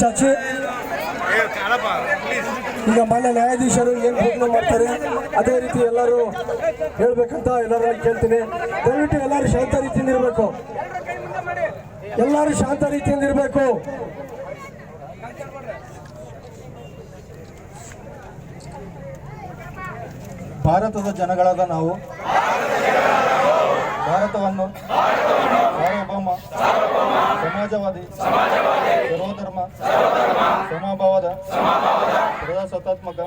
ಚಾಚಿ ಈಗ ಮಾನ್ಯ ನ್ಯಾಯಾಧೀಶರು ಏನು ಘೋಷಣೆ ಮಾಡ್ತಾರೆ? ಅದೇ ರೀತಿ ಎಲ್ಲರೂ ಹೇಳ್ಬೇಕಂತ ಎಲ್ಲರಲ್ಲಿ ಕೇಳ್ತೀನಿ. ದಯವಿಟ್ಟು ಎಲ್ಲರೂ ಶಾಂತ ರೀತಿಯಿಂದ ಇರಬೇಕು. ಎಲ್ಲರೂ ಶಾಂತ ರೀತಿಯಿಂದ ಇರಬೇಕು. ಭಾರತದ ಜನಗಳಾದ ನಾವು, ಭಾರತವನ್ನು ಸಾರ್ವಭೌಮ ಸಮಾಜವಾದಿ ಸರ್ವಧರ್ಮ ಸಮಭಾವದ ಪ್ರಜಾಸತ್ತಾತ್ಮಕ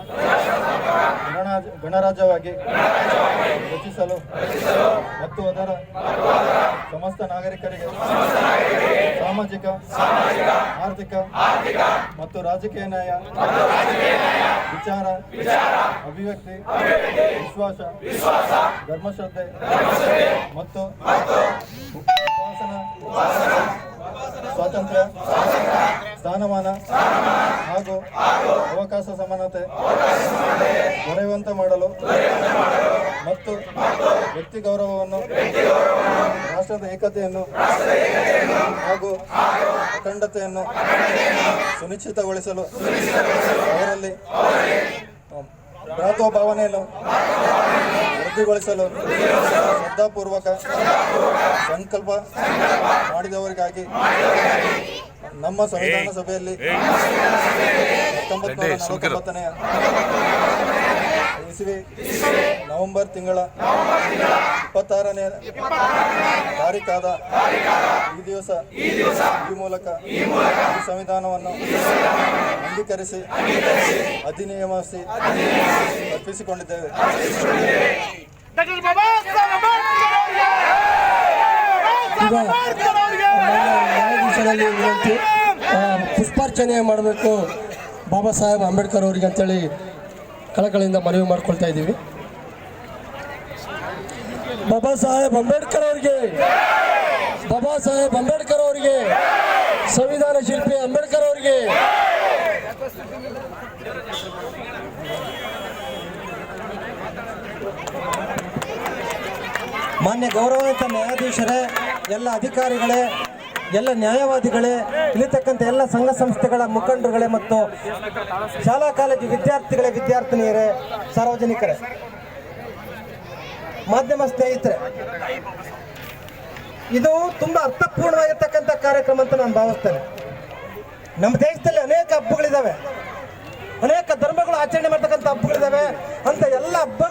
ಗಣರಾಜ ಗಣರಾಜ್ಯವಾಗಿ ರಚಿಸಲು ಮತ್ತು ಅದರ ಸಮಸ್ತ ನಾಗರಿಕರಿಗೆ ಸಾಮಾಜಿಕ ಆರ್ಥಿಕ ಮತ್ತು ರಾಜಕೀಯ ನ್ಯಾಯ ವಿಚಾರ ಅಭಿವ್ಯಕ್ತಿ ವಿಶ್ವಾಸ ಧರ್ಮಶ್ರದ್ಧೆ ಮತ್ತು ಉಪಾಸನ ಸ್ವಾತಂತ್ರ್ಯ, ಸ್ಥಾನಮಾನ ಹಾಗೂ ಅವಕಾಶ ಸಮಾನತೆ ದೊರೆಯುವಂತೆ ಮಾಡಲು ಮತ್ತು ವ್ಯಕ್ತಿ ಗೌರವವನ್ನು ರಾಷ್ಟ್ರದ ಏಕತೆಯನ್ನು ಹಾಗೂ ಅಖಂಡತೆಯನ್ನು ಸುನಿಶ್ಚಿತಗೊಳಿಸಲು ಅವರಲ್ಲಿ ಭಾವನೆಯನ್ನು ವೃದ್ಧಿಗೊಳಿಸಲು ಶ್ರದ್ಧಾಪೂರ್ವಕ ಸಂಕಲ್ಪ ಮಾಡಿದವರಿಗಾಗಿ ನಮ್ಮ ಸಂವಿಧಾನ ಸಭೆಯಲ್ಲಿ ಹತ್ತೊಂಬತ್ತು ನೂರ ನಲವತ್ತೊಂಬತ್ತನೆಯ ಇಸವಿ ನವೆಂಬರ್ ತಿಂಗಳ ಇಪ್ಪತ್ತಾರನೇ ತಾರೀಕಾದ ಈ ದಿವಸ ಈ ಮೂಲಕ ಈ ಸಂವಿಧಾನವನ್ನು ಅಂಗೀಕರಿಸಿ. ಅಧಿನಿಯಮಿಸಿ ಮಾನ್ಯ ನ್ಯಾಯಾಧೀಶರಲ್ಲಿ ವಿನಂತಿ ಪುಷ್ಪಾರ್ಚನೆ ಮಾಡಬೇಕು ಬಾಬಾ ಸಾಹೇಬ್ ಅಂಬೇಡ್ಕರ್ ಅವರಿಗೆ ಅಂತೇಳಿ ಕಳಕಳಿಯಿಂದ ಮನವಿ ಮಾಡ್ಕೊಳ್ತಾ ಇದ್ದೀವಿ. ಬಾಬಾ ಸಾಹೇಬ್ ಅಂಬೇಡ್ಕರ್ ಅವರಿಗೆ, ಬಾಬಾ ಸಾಹೇಬ್ ಅಂಬೇಡ್ಕರ್ ಅವರಿಗೆ, ಸಂವಿಧಾನ ಶಿಲ್ಪಿ ಅಂಬೇಡ್ಕರ್ ಅವರಿಗೆ ಮಾನ್ಯ ಗೌರವಾನ್ವಿತ ನ್ಯಾಯಾಧೀಶರೇ, ಎಲ್ಲ ಅಧಿಕಾರಿಗಳೇ, ಎಲ್ಲ ನ್ಯಾಯವಾದಿಗಳೇ, ಇಲ್ಲಿರ್ತಕ್ಕಂಥ ಎಲ್ಲ ಸಂಘ ಸಂಸ್ಥೆಗಳ ಮುಖಂಡರುಗಳೇ ಮತ್ತು ಶಾಲಾ ಕಾಲೇಜು ವಿದ್ಯಾರ್ಥಿಗಳೇ, ವಿದ್ಯಾರ್ಥಿನಿಯರೇ, ಸಾರ್ವಜನಿಕರೇ, ಮಾಧ್ಯಮ ಸ್ನೇಹಿತರೆ, ಇದು ತುಂಬಾ ಅರ್ಥಪೂರ್ಣವಾಗಿರ್ತಕ್ಕಂಥ ಕಾರ್ಯಕ್ರಮ ಅಂತ ನಾನು ಭಾವಿಸ್ತೇನೆ. ನಮ್ಮ ದೇಶದಲ್ಲಿ ಅನೇಕ ಹಬ್ಬಗಳಿದ್ದಾವೆ. ಅನೇಕ ಧರ್ಮಗಳು ಆಚರಣೆ ಮಾಡ್ತಕ್ಕಂಥ ಹಬ್ಬಗಳಿದ್ದಾವೆ. ಅಂತ ಎಲ್ಲ ಹಬ್ಬಗಳಿಗಿಂತ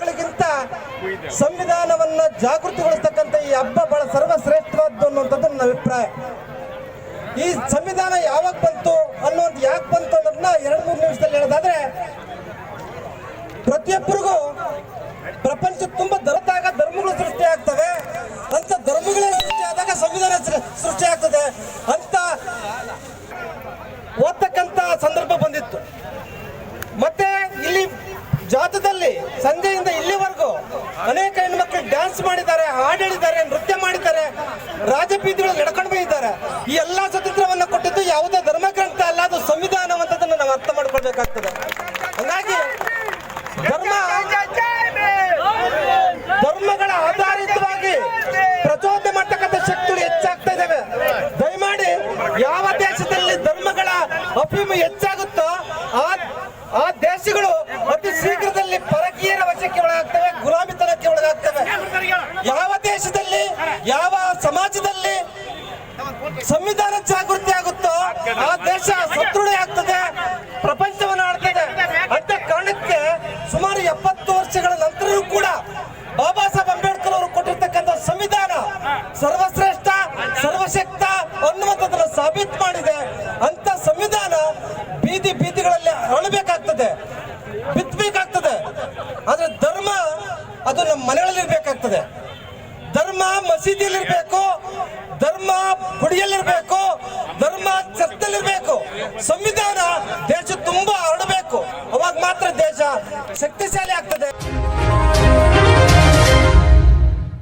ಸಂವಿಧಾನವನ್ನ ಜಾಗೃತಿಗೊಳಿಸ್ತಕ್ಕಂಥ ಈ ಹಬ್ಬ ಬಹಳ ಸರ್ವಶ್ರೇಷ್ಠವಾದ್ದು ಅನ್ನುವಂಥದ್ದು ನನ್ನ ಅಭಿಪ್ರಾಯ. ಈ ಸಂವಿಧಾನ ಯಾವಾಗ ಬಂತು ಅನ್ನೋದು ಯಾಕೆ ಬಂತು ಅನ್ನೋದನ್ನ ಎರಡು ಮೂರು ನಿಮಿಷದಲ್ಲಿ ಹೇಳೋದಾದ್ರೆ, ಪ್ರತಿಯೊಬ್ಬರಿಗೂ ಪ್ರಪಂಚ ತುಂಬಾ ದೊರೆತಾಗ ಧರ್ಮಗಳು ರಾಜಬೀದಿಗಳಲ್ಲಿ ನಡ್ಕೊಂಡು ಬಂದಿದ್ದಾರೆ ಈ ಎಲ್ಲಾ ಸ್ವತಂತ್ರವನ್ನ ಕೊಟ್ಟಿದ್ದು ಯಾವುದೇ ಧರ್ಮಗ್ರಂಥ ಅಲ್ಲ, ಅದು ಸಂವಿಧಾನವಂತದನ್ನು ನಾವು ಅರ್ಥ ಮಾಡ್ಕೊಳ್ಬೇಕಾಗ್ತದೆ. ಹಾಗಾಗಿ ಧರ್ಮ ಧರ್ಮಗಳ ಆಧಾರಿತವಾಗಿ ಪ್ರಚೋದನೆ ಮಾಡ್ತಕ್ಕಂಥ ಶಕ್ತಿಗಳು ಹೆಚ್ಚಾಗ್ತಾ ಇದ್ದಾವೆ ದಯಮಾಡಿ ಯಾವ ದೇಶದಲ್ಲಿ ಧರ್ಮಗಳ ಅಫೀಮು ಹೆಚ್ಚಾಗುತ್ತೋ ಆ ಆ ದೇಶಗಳು ಅತಿ ಶೀಘ್ರದಲ್ಲಿ ಪರಕೀಯರ ವಶಕ್ಕೆ ಒಳಗಾಗ್ತವೆ ಗುಲಾಮಿತನಕ್ಕೆ ಒಳಗಾಗ್ತವೆ ಯಾವ ದೇಶದಲ್ಲಿ ಯಾವ ಸಮಾಜದಲ್ಲಿ ಸಂವಿಧಾನ ಜಾಗೃತಿ ಆಗುತ್ತೋ? ಆ ದೇಶ ಸದೃಢ ಆಗ್ತದೆ, ಪ್ರಪಂಚವನ್ನು ಆಡ್ತದೆ ಅಂತ ಕಾರಣಕ್ಕೆ ಸುಮಾರು ಎಪ್ಪತ್ತು ವರ್ಷಗಳ ನಂತರವೂ ಕೂಡ ಬಾಬಾ ಸಾಹೇಬ್ ಅಂಬೇಡ್ಕರ್ ಅವರು ಕೊಟ್ಟಿರ್ತಕ್ಕಂಥ ಸಂವಿಧಾನ ಸರ್ವಶ್ರೇಷ್ಠ, ಸರ್ವಶಕ್ತ ಅನ್ನುವಂಥದ್ದನ್ನು ಸಾಬೀತು ಮಾಡಿದೆ. ಅಂತ ಸಂವಿಧಾನ ಬೀದಿ ಬೀದಿಗಳಲ್ಲಿ ಅರಳಬೇಕಾಗ್ತದೆ ಬಿತ್ತಬೇಕಾಗ್ತದೆ ಆದ್ರೆ ಧರ್ಮ ಅದು ನಮ್ಮ ಮನೆಗಳಲ್ಲಿ ಇರ್ಬೇಕಾಗ್ತದೆ ಧರ್ಮ ಮಸೀದಿಯಲ್ಲಿರ್ಬೇಕು ಧರ್ಮ ಗುಡಿಯಲ್ಲಿರ್ಬೇಕು ಧರ್ಮ ಚರ್ಚಲ್ಲಿರ್ಬೇಕು ಸಂವಿಧಾನ ದೇಶ ತುಂಬಾ ಹರಡಬೇಕು. ಅವಾಗ ಮಾತ್ರ ದೇಶ ಆಗ್ತದೆ